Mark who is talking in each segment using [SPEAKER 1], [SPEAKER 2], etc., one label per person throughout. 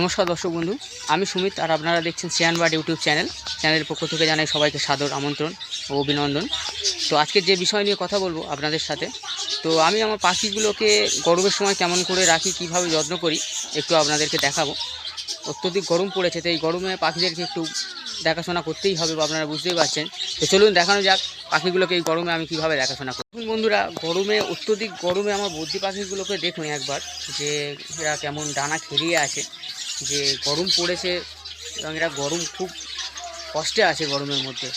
[SPEAKER 1] নমস্কার দর্শক বন্ধু, আমি সুমিত আর আপনারা দেখছেন সিয়ান বার্ড ইউটিউব চ্যানেল। চ্যানেলের পক্ষ থেকে জানাই সবাইকে সাদর আমন্ত্রণ ও অভিনন্দন। তো আজকে যে বিষয় নিয়ে কথা বলব আপনাদের সাথে, তো আমি আমার পাখিগুলোকে গরমের সময় কেমন করে রাখি, কীভাবে যত্ন করি, একটু আপনাদেরকে দেখাবো। অত্যধিক গরম পড়েছে তো এই গরমে পাখিদেরকে একটু দেখাশোনা করতেই হবে বা আপনারা বুঝতেই পারছেন। তো চলুন দেখানো যাক পাখিগুলোকে এই গরমে আমি কীভাবে দেখাশোনা করি। বন্ধুরা, গরমে, অত্যধিক গরমে আমার বদ্যি পাখিগুলোকে দেখুন একবার, যে এরা কেমন ডানা খেলিয়ে আছে। যে গরম পড়েছে এবং এরা গরম খুব কষ্টে আছে গরমের মধ্যে।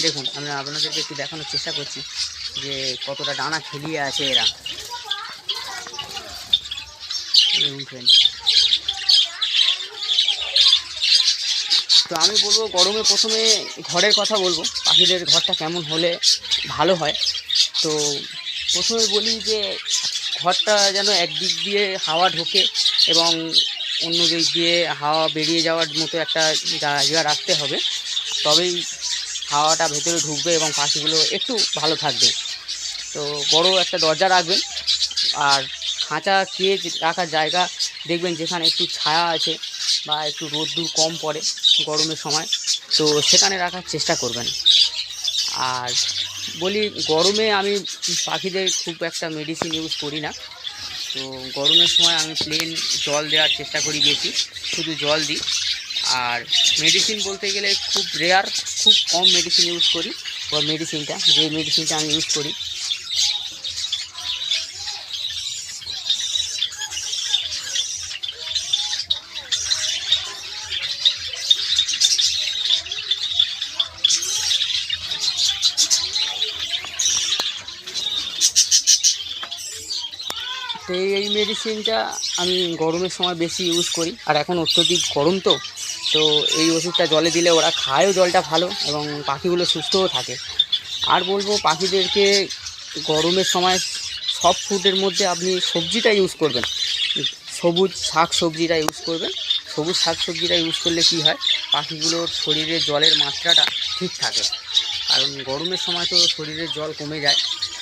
[SPEAKER 1] দেখুন, আমি আপনাদেরকে একটু দেখানোর চেষ্টা করছি যে কতটা ডানা খেলিয়ে আছে এরা। দেখুন friend। তো আমি বলব, গরমে প্রথমে ঘরের কথা বলব, পাখিদের ঘরটা কেমন হলে ভালো হয়। তো প্রথমে বলি যে, ঘরটা যেন একদিক দিয়ে হাওয়া ঢোকে এবং অন্য দিক দিয়ে হাওয়া বেরিয়ে যাওয়ার মতো একটা জায়গা রাখতে হবে। তবেই হাওয়াটা ভেতরে ঢুকবে এবং পাখিগুলো একটু ভালো থাকবে। তো বড় একটা দরজা রাখবেন। আর খাঁচা কেজ রাখার জায়গা দেখবেন যেখানে একটু ছায়া আছে বা একটু রোদ্দুর কম পড়ে গরমের সময়। তো সেখানে রাখার চেষ্টা করবেন। আর বলি গরমে আমি পাখিদের খুব একটা মেডিসিন ইউজ করি না। তো গরমের সময় আমি প্লেন জল দেওয়ার চেষ্টা করি বেশি, শুধু জল দিই। আর মেডিসিন বলতে গেলে খুব রেয়ার খুব কম মেডিসিন ইউজ করি, বা মেডিসিনটা যে মেডিসিনটা আমি ইউজ করি। এই- এই মেডিসিনটা আমি গরমের সময় বেশি ইউজ করি। আর এখন অত্যধিক গরম তো তো এই ওষুধটা জলে দিলে ওরা খায়ও জলটা ভালো এবং পাখিগুলো সুস্থও থাকে। আর বলব পাখিদেরকে গরমের সময় সব ফুডের মধ্যে আপনি সবজিটা ইউজ করবেন। সবুজ শাক সবজিটা ইউজ করবেন। সবুজ শাক সবজিটা ইউজ করলে কি হয়? পাখিগুলোর শরীরে জলের মাত্রাটা ঠিক থাকে। কারণ গরমের সময় তো শরীরের জল কমে যায়।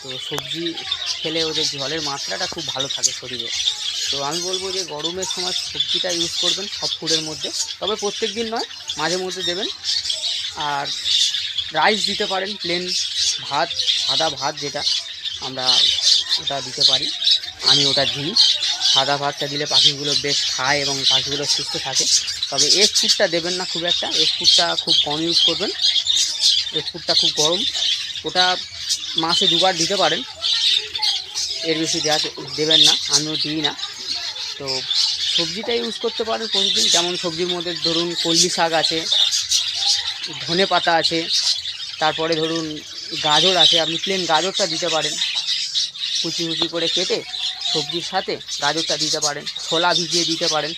[SPEAKER 1] তো সবজি খেলে ওদের জলের মাত্রাটা খুব ভালো থাকে শরীরে। তো আমি বলব যে গরমের সময় সবজিটা ইউজ করবেন সব ফুডের মধ্যে। তবে প্রত্যেক দিন নয়, মাঝে মধ্যে দেবেন। আর রাইস দিতে পারেন প্লেন ভাত, সাদা ভাত যেটা আমরা ওটা দিতে পারি। আমি ওটা দিই সাদা ভাতটা দিলে পাখিগুলো বেশ খায় এবং পাখিগুলো সুস্থ থাকে। তবে এগ ফুডটা দেবেন না খুব একটা। এগ ফুডটা খুব কম ইউজ করবেন। এগ ফুডটা খুব গরম। ওটা মাসে দুবার দিতে পারেন। এর বেশি দেওয়া দেবেন না, আমিও দিই না। তো সবজিটা ইউজ করতে পারেন প্রতিদিন। যেমন সবজির মধ্যে ধরুন কলমি শাক আছে, ধনে পাতা আছে, তারপরে ধরুন গাজর আছে। আপনি প্লেন গাজরটা দিতে পারেন। কুচি কুচি করে কেটে সবজির সাথে গাজরটা দিতে পারেন। ছোলা ভিজিয়ে দিতে পারেন।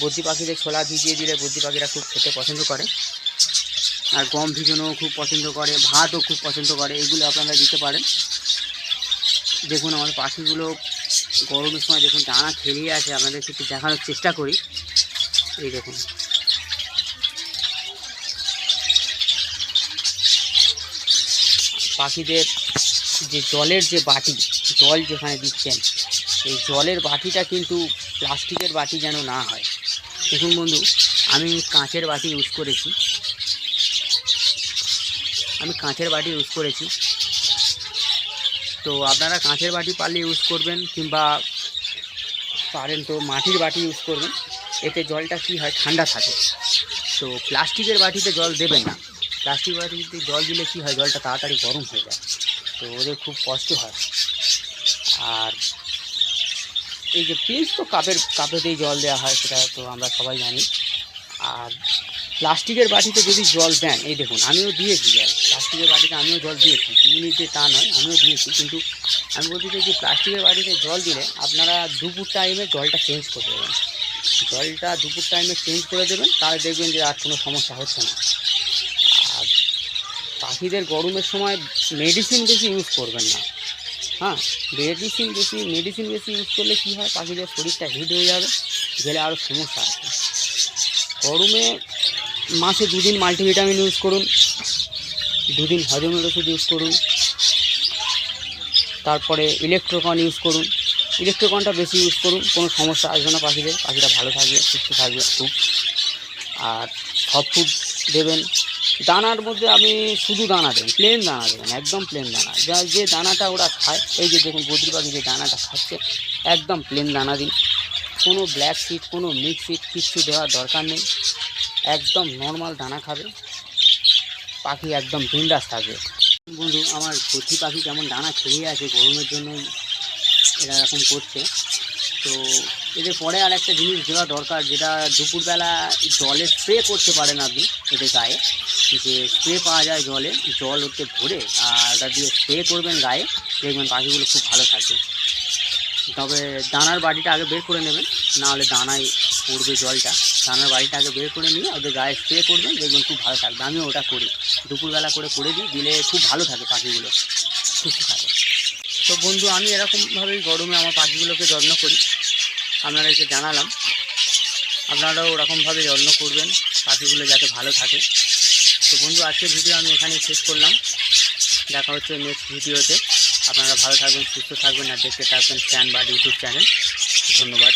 [SPEAKER 1] বদ্রি পাখিদের ছোলা ভিজিয়ে দিলে বদ্রি পাখিরা খুব খেতে পছন্দ করে। আর গম ভিজানোও খুব পছন্দ করে, ভাতও খুব পছন্দ করে, এগুলো আপনারা দিতে পারেন। দেখুন, আমার পাখিগুলো গরমের সময় দেখুন, ডানা খেলিয়ে আছে, আপনাদেরকে একটু দেখানোর চেষ্টা করি। এই দেখুন। পাখিদের যে জলের যে বাটি, জল যেখানে দিচ্ছেন, এই জলের বাটিটা কিন্তু প্লাস্টিকের বাটি যেন না হয়। দেখুন বন্ধু, আমি কাঁচের বাটি ইউজ করেছি। আমি কাঁচের বাটি ইউজ করেছি। তো আপনারা কাঁচের বাটি পারলে ইউজ করবেন কিংবা পারেন তো মাটির বাটি ইউজ করবেন। এতে জলটা কি হয়? ঠান্ডা থাকে। তো প্লাস্টিকের বাটিতে জল দেবেন না। প্লাস্টিক বাটিতে জল দিলে কি হয়? জলটা তাড়াতাড়ি গরম হয়ে যায়। তো ওদের খুব কষ্ট হয়। আর এই যে পিস তো কাপের, কাপেতেই জল দেওয়া হয়, সেটা তো আমরা সবাই জানি। আর প্লাস্টিকের বাটিতে যদি জল দেন, এই দেখুন, আমিও দিয়েছি জল। প্লাস্টিকের বাটিতে আমিও জল দিয়েছি যে তা নয়, আমিও দিয়েছি, কিন্তু আমি বলতে চাই যে প্লাস্টিকের বাটিতে জল দিলে আপনারা দুপুর টাইমে জলটা চেঞ্জ করে দেবেন। জলটা দুপুর টাইমে চেঞ্জ করে দেবেন, তাহলে দেখবেন যে আর কোনো সমস্যা হচ্ছে না। আর পাখিদের গরমের সময় মেডিসিন বেশি ইউজ করবেন না। হ্যাঁ মেডিসিন বেশি মেডিসিন বেশি ইউজ করলে কী হয়? পাখিদের শরীরটা হিট হয়ে যাবে, গেলে আরও সমস্যা আছে। গরমে মাসে দুদিন মাল্টিভিটামিন ইউজ করুন। দুদিন হজমের ওষুধ ইউজ করুন। তারপরে ইলেকট্রোকন ইউজ করুন। ইলেকট্রিকনটা বেশি ইউজ করুন, কোনো সমস্যা আসবে না পাখিদের। পাখিরা ভালো থাকবে, সুস্থ থাকবে, খুব। আর সব ফুড দেবেন। দানার মধ্যে আপনি শুধু দানা দেবেন প্লেন দানা দেবেন, একদম প্লেন দানা। যা, যে দানাটা ওরা খায়, এই যে দেখুন বদ্রি পাখি যে দানাটা খাচ্ছে, একদম প্লেন দানা দিন। কোনো ব্ল্যাক সিট কোনো মিক্স সিট কিচ্ছু দেওয়ার দরকার নেই। একদম নর্মাল দানা খাবে। পাখি একদম বিন্দাস থাকবে। বন্ধু, আমার কচি পাখি যেমন দানা খেয়ে আছে গরমের জন্য, এরা এরকম করছে। তো এদের পরে আর একটা জিনিস দেওয়া দরকার, যেটা দুপুরবেলা জলে স্প্রে করতে পারেন আপনি এদের গায়ে। যে স্প্রে পাওয়া যায় জলে, জল ওতে ভরে আর ওটা দিয়ে স্প্রে করবেন গায়ে, দেখবেন পাখিগুলো খুব ভালো থাকবে তবে দানার বাড়িটা আগে বের করে নেবেন না হলে দানায় পড়বে জলটা। দানার বাড়িটা আগে বের করে নিয়ে ওদের গায়ে স্প্রে করবেন, দেখবেন খুব ভালো থাকবে। আমিও ওটা করি। দুপুরবেলা করে করে দিই, দিলে খুব ভালো থাকে পাখিগুলো। সুস্থ থাকে। তো বন্ধু, আমি এরকমভাবেই গরমে আমার পাখিগুলোকে যত্ন করি। আপনাদেরকে জানালাম। আপনারাও ওরকমভাবে যত্ন করবেন, পাখিগুলো যাতে ভালো থাকে। তো বন্ধু, আজকের ভিডিও আমি এখানেই শেষ করলাম। দেখা হচ্ছে নেক্সট ভিডিওতে। আপনারা ভালো থাকবেন সুস্থ থাকবেন আর দেখতে থাকবেন ফ্যান বা ইউটিউব চ্যানেল। ধন্যবাদ।